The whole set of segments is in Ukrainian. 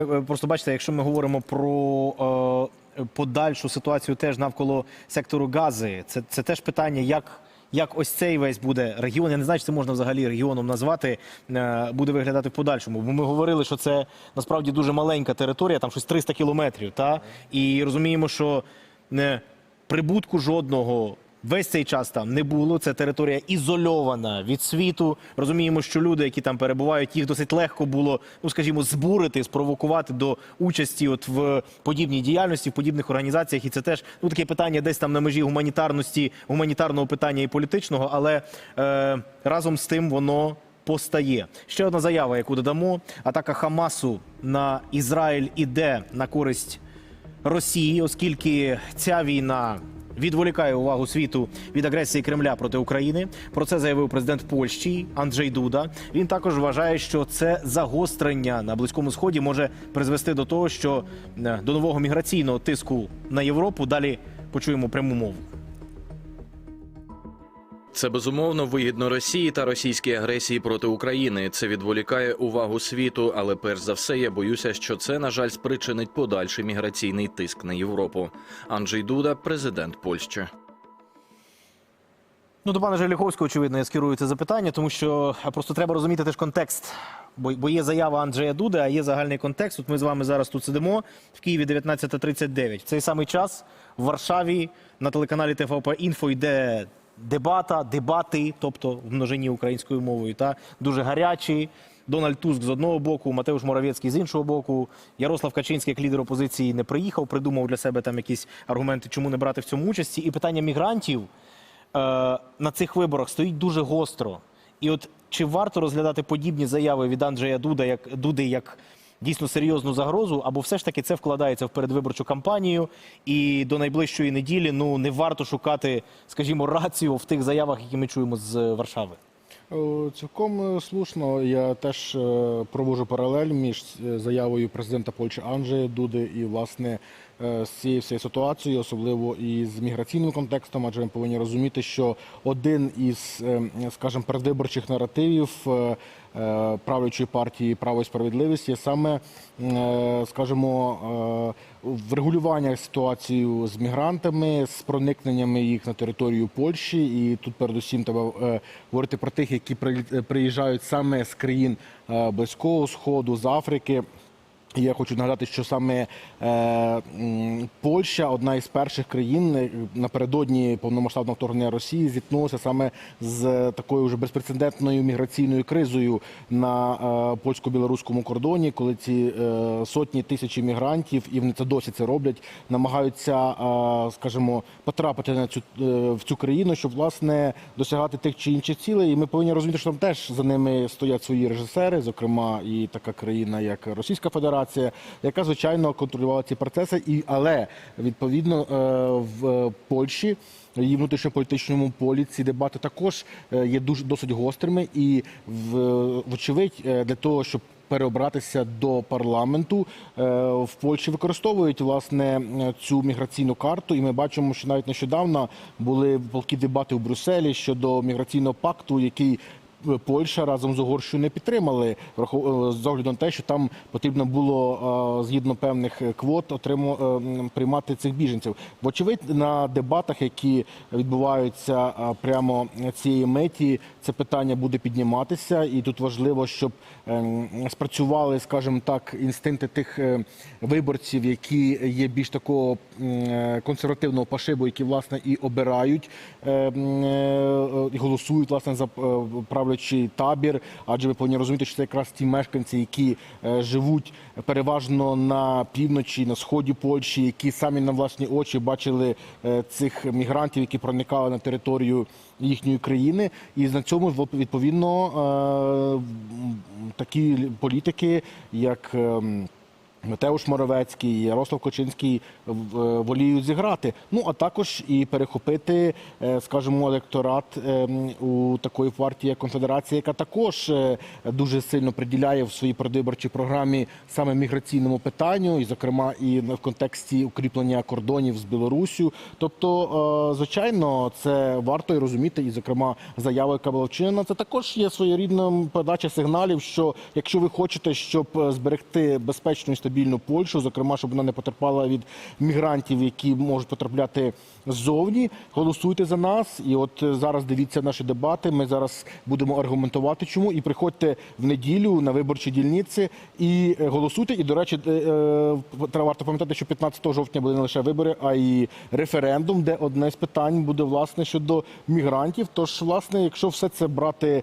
Е, Просто бачите, якщо ми говоримо про е, подальшу ситуацію теж навколо сектору Гази, це, це теж питання, як, як ось цей весь буде регіон. Я не знаю, чи це можна взагалі регіоном назвати, е, буде виглядати в подальшому. Бо ми говорили, що це насправді дуже маленька територія, там щось 300 кілометрів. Та? І розуміємо, що не прибутку жодного. Весь цей час там не було. Це територія ізольована від світу. Розуміємо, що люди, які там перебувають, їх досить легко було, ну скажімо, збурити, спровокувати до участі от в подібній діяльності, в подібних організаціях. І це теж ну таке питання десь там на межі гуманітарності, гуманітарного питання і політичного, але е, разом з тим воно. Постає ще одна заява, яку додамо. Атака Хамасу на Ізраїль іде на користь Росії, оскільки ця війна відволікає увагу світу від агресії Кремля проти України. Про це заявив президент Польщі Анджей Дуда. Він також вважає, що це загострення на близькому сході може призвести до того, що е, до нового міграційного тиску на Європу далі почуємо пряму мову. Це безумовно вигідно Росії та російській агресії проти України. Це відволікає увагу світу, але перш за все я боюся, що це на жаль спричинить подальший міграційний тиск на Європу. Анджей Дуда, президент Польщі. Ну, до пана Желіховського, очевидно, я скерую це запитання, тому що просто треба розуміти теж контекст. Бо, бо є заява Анджея Дуди, а є загальний контекст. От ми з вами зараз тут сидимо в Києві 19.39. В цей самий час в Варшаві на телеканалі ТВП Інфо йде дебата, дебати, тобто в множині українською мовою, та дуже гарячі. Дональд Туск з одного боку, Матеуш Моравецький з іншого боку. Ярослав Качинський, як лідер опозиції, не приїхав, придумав для себе там якісь аргументи, чому не брати в цьому участі. І питання мігрантів е, на цих виборах стоїть дуже гостро. І от чи варто розглядати подібні заяви від Анджея Дуда як Дуди як дійсно серйозну загрозу, або все ж таки це вкладається в передвиборчу кампанію, і до найближчої неділі ну не варто шукати, скажімо, рацію в тих заявах, які ми чуємо з Варшави. Е, Цілком е, слушно. Я теж е, проводжу паралель між е, заявою президента Польщі Анджея Дуди і власне е, з цією всією ситуацією, особливо і з міграційним контекстом, адже ми повинні розуміти, що один із, е, скажімо, передвиборчих наративів е, е, правлячої партії Право і справедливість є саме, е, скажімо, е, врегулювання ситуації з мігрантами, з проникненнями їх на територію Польщі, і тут передусім треба е, говорити про тих, які при- приїжджають саме з країн е, Близького Сходу, з Африки. Я хочу нагадати, що саме е, Польща, одна із перших країн е, напередодні повномасштабного вторгнення Росії, зіткнулася саме з такою вже безпрецедентною міграційною кризою на е, польсько-білоруському кордоні, коли ці е, сотні тисячі мігрантів, і вони це досі це роблять, намагаються, е, скажімо, потрапити на цю е, в цю країну, щоб власне досягати тих чи інших цілей. І ми повинні розуміти, що там теж за ними стоять свої режисери, зокрема і така країна, як Російська Федерація, яка звичайно контролювала ці процеси, і але відповідно е, в Польщі. Її внутрішньополітичному полі ці дебати також е, є дуже досить гострими, і в вочевидь е, для того, щоб переобратися до парламенту е, в Польщі використовують власне е, цю міграційну карту, і ми бачимо, що навіть нещодавно були палкі дебати у Брюсселі щодо міграційного пакту, який Польща разом з Угорщиною не підтримали е, з огляду на те, що там потрібно було е, згідно певних квот отримо е, приймати цих біженців. Вочевидь, на дебатах, які відбуваються е, прямо цієї меті, це питання буде підніматися, і тут важливо, щоб спрацювали, скажімо так, інстинкти тих е, виборців, які є більш такого е, консервативного пошибу, які власне і обирають е, е, і голосують власне за е, правлячий табір. Адже ви повинні розуміти, що це якраз ті мешканці, які е, живуть переважно на півночі, на сході Польщі, які самі на власні очі бачили е, цих мігрантів, які проникали на територію їхньої країни, і на цьому відповідно е, такі політики, як Матеуш Моровецький, Ярослав Кочинський е, воліють зіграти. Ну а також і перехопити, е, скажімо, електорат ем, у такої партії, як Конфедерація, яка також е, дуже сильно приділяє в своїй передвиборчій програмі саме міграційному питанню, і, зокрема, і в контексті укріплення кордонів з Білоруссю. Тобто, е, звичайно, це варто і розуміти, і, зокрема, заява, яка була вчинена, це також є своєрідна подача сигналів, що якщо ви хочете, щоб е, зберегти безпечну і стабільну Польщу, зокрема, щоб вона не потерпала від мігрантів, які можуть потрапляти ззовні. Голосуйте за нас. І от е, зараз дивіться наші дебати. Ми зараз будемо аргументувати, чому. І приходьте в неділю на виборчі дільниці і е, голосуйте. І, до речі, е, треба варто пам'ятати, що 15 жовтня буде не лише вибори, а й референдум, де одне з питань буде власне щодо мігрантів. Тож, власне, якщо все це брати,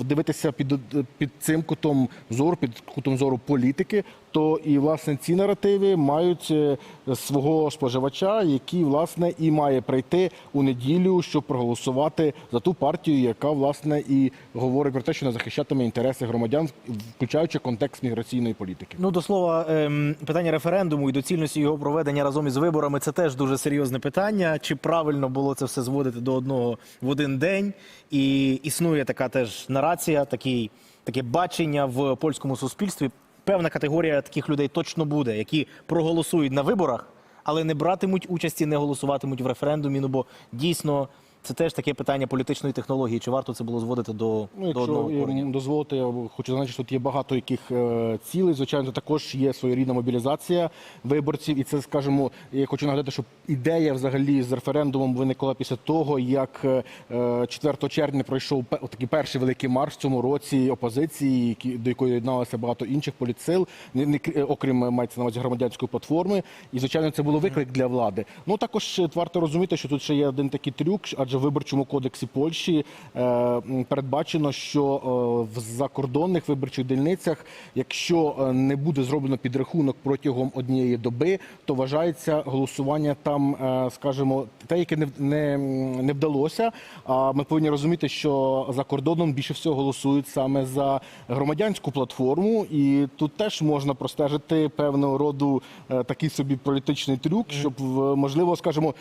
дивитися під, під цим кутом зору, під кутом зору політики, то і власне ці наративи мають е, свого споживача, який власне і має прийти у неділю, щоб проголосувати за ту партію, яка власне і говорить про те, що не захищатиме інтереси громадян, включаючи контекст міграційної політики. Ну, до слова, ем, питання референдуму і доцільності його проведення разом із виборами це теж дуже серйозне питання. Чи правильно було це все зводити до одного в один день? І існує така теж нарація, такий, таке бачення в польському суспільстві. Певна категорія таких людей точно буде, які проголосують на виборах, але не братимуть участі, не голосуватимуть в референдумі. Ну бо дійсно це теж таке питання політичної технології. Чи варто це було зводити до, Ну, до одного якщо дозволите, я хочу зазначити, що тут є багато яких е, цілей. Звичайно, також є своєрідна мобілізація виборців, і це скажімо, я хочу нагадати, що ідея взагалі з референдумом виникла після того, як е, 4 червня пройшов такий перший великий марш в цьому році опозиції, до якої доєдналося багато інших політсил, не, не окрім е, мається на увазі громадянської платформи. І звичайно, це було виклик для влади. Ну також е, варто розуміти, що тут ще є один такий трюк, адже в виборчому кодексі Польщі е, передбачено, що е, в закордонних виборчих дільницях, якщо е, не буде зроблено підрахунок протягом однієї доби, то вважається голосування там, скажімо, те, яке не, не, не вдалося. А ми повинні розуміти, що за кордоном більше всього голосують саме за громадянську платформу, і тут теж можна простежити певного роду такий собі політичний трюк, щоб можливо, скажімо.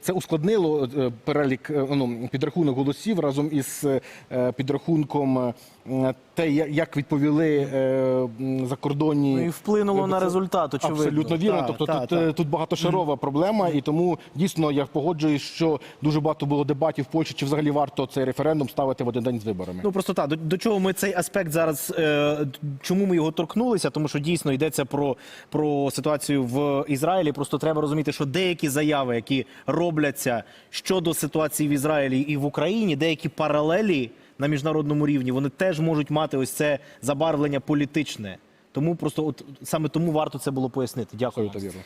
Це ускладнило е, перелік е, ну, підрахунок голосів разом із е, підрахунком те, як відповіли закордонні Ну і вплинуло на результат, очевидно. Абсолютно вірно. Та, тобто та, тут, та. тут багатошарова проблема, і тому дійсно я погоджуюсь, що дуже багато було дебатів в Польщі, чи взагалі варто цей референдум ставити в один день з виборами. Ну просто так, до, до чого ми цей аспект зараз, е, чому ми його торкнулися? Тому що дійсно йдеться про, про ситуацію в Ізраїлі. Просто треба розуміти, що деякі заяви, які робляться щодо ситуації в Ізраїлі і в Україні, деякі паралелі на міжнародному рівні, вони теж можуть мати ось це забарвлення політичне. Тому просто от саме тому варто це було пояснити. Дякую. Вірно.